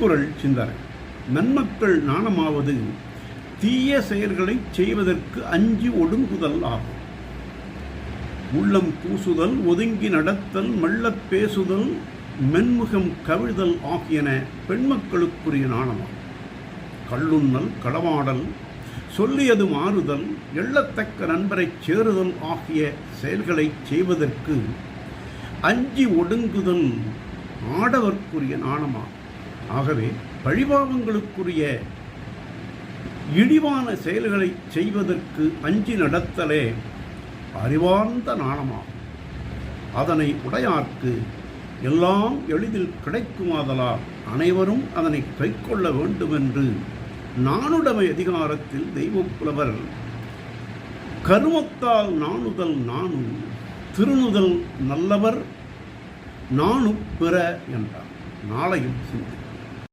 திருக்குறள் சிந்தனை. நன்மக்கள் நாணமாவது தீய செயல்களை செய்வதற்கு அஞ்சு ஒடுங்குதல் ஆகும். உள்ளம் பூசுதல் ஒதுங்கி நடத்தல் மெல்லப் பேசுதல் மென்முகம் கவிழ்தல் ஆகியன பெண்மக்களுக்குரிய நாணமாகும். கள்ளுண்ணல் களவாடல் சொல்லியது மாறுதல் எள்ளத்தக்க நண்பரைச் சேருதல் ஆகிய செயல்களை செய்வதற்கு அஞ்சி ஒடுங்குதல் ஆடவர்க்குரிய நாணமாகும். ஆகவே பழிபாவங்களுக்குரிய இழிவான செயல்களை செய்வதற்கு அஞ்சி நடத்தலே அறிவார்ந்த நாணமாகும். அதனை உடையார்க்கு எல்லாம் எளிதில் கிடைக்குமாதலால் அனைவரும் அதனை கைக்கொள்ள வேண்டுமென்று நானுடமை அதிகாரத்தில் தெய்வப்புலவர் கருமத்தால் நாணுதல் நானும் திருணுதல் நல்லவர் நானும் பிற என்றார். நாளையும் சிந்தி